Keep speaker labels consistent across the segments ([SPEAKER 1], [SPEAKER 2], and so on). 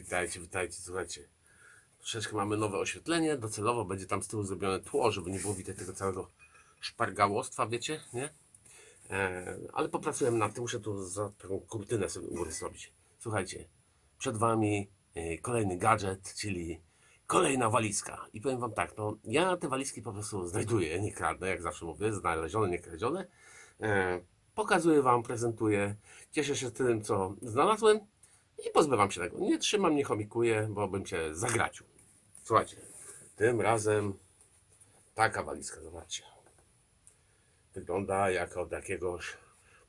[SPEAKER 1] Witajcie, witajcie, słuchajcie. Troszeczkę mamy nowe oświetlenie, docelowo będzie tam z tyłu zrobione tło, żeby nie było widać tego całego szpargałostwa, wiecie, nie? E, ale popracuję nad tym, muszę tu za taką kurtynę sobie u góry zrobić. Słuchajcie, przed Wami e, kolejny gadżet, czyli kolejna walizka. I powiem Wam tak, no ja te walizki po prostu znajduję, nie kradnę, jak zawsze mówię, znalezione, nie kradzione. E, pokazuję Wam, prezentuję, cieszę się tym, co znalazłem i pozbywam się tego. Nie trzymam, nie chomikuję, bo bym się zagracił. Słuchajcie, tym razem taka walizka, zobaczcie. Wygląda jak od jakiegoś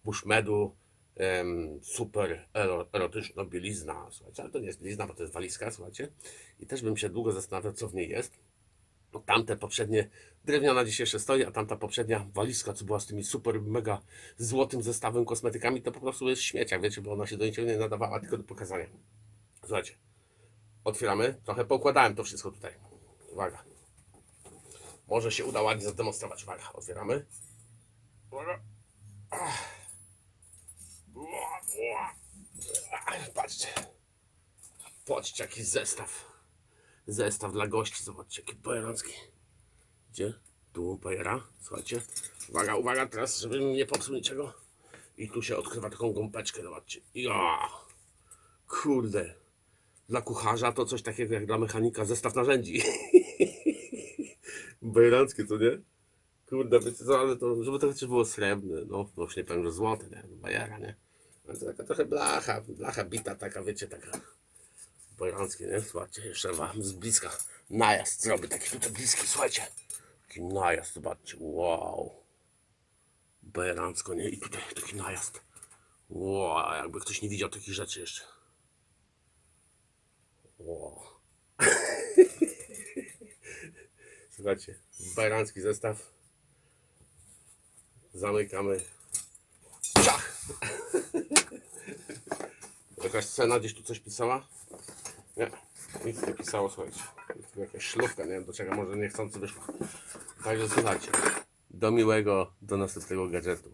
[SPEAKER 1] bushmedu em, super ero, erotyczna bielizna. Słuchajcie, ale to nie jest bielizna, bo to jest walizka, słuchajcie. I też bym się długo zastanawiał, co w niej jest. Tamte poprzednie, drewniana dzisiaj jeszcze stoi, a tamta poprzednia walizka, co była z tymi super, mega złotym zestawem kosmetykami, to po prostu jest śmieciak, wiecie, bo ona się do niczego nie nadawała, tylko do pokazania. Słuchajcie, otwieramy, trochę poukładałem to wszystko tutaj. Uwaga. Może się uda ładnie zademonstrować. Uwaga, otwieramy. Uwaga. Patrzcie. Patrzcie, jaki zestaw. Zestaw dla gości. Zobaczcie, jaki bajeracki. Gdzie? Tu bajera. Słuchajcie. Uwaga, uwaga, teraz, żebym nie popsuł niczego. I tu się odkrywa taką gąbeczkę, zobaczcie. Ja. Kurde. Dla kucharza to coś takiego jak dla mechanika zestaw narzędzi. Bajeranckie, to nie? Kurde, wiecie co, ale to, żeby to chociaż było srebrne, no, no już nie powiem, że złote, nie, bajera, nie? Ale to taka trochę blacha, blacha bita taka, wiecie, taka bajeranckie, nie? Słuchajcie, jeszcze wam z bliska najazd zrobię, taki tutaj bliski, słuchajcie. Taki najazd, zobaczcie, wow. Bajerancko, nie? I tutaj taki najazd. Wow, jakby ktoś nie widział takich rzeczy jeszcze. Wow. Słuchajcie, bajerancki zestaw. Zamykamy. Ciach! Jakaś cena gdzieś tu coś pisała? Nie, nic nie pisało, słuchajcie. Jest jakaś szlufka, nie wiem do czego, może niechcący wyszła. Także słuchajcie, do miłego, do następnego gadżetu.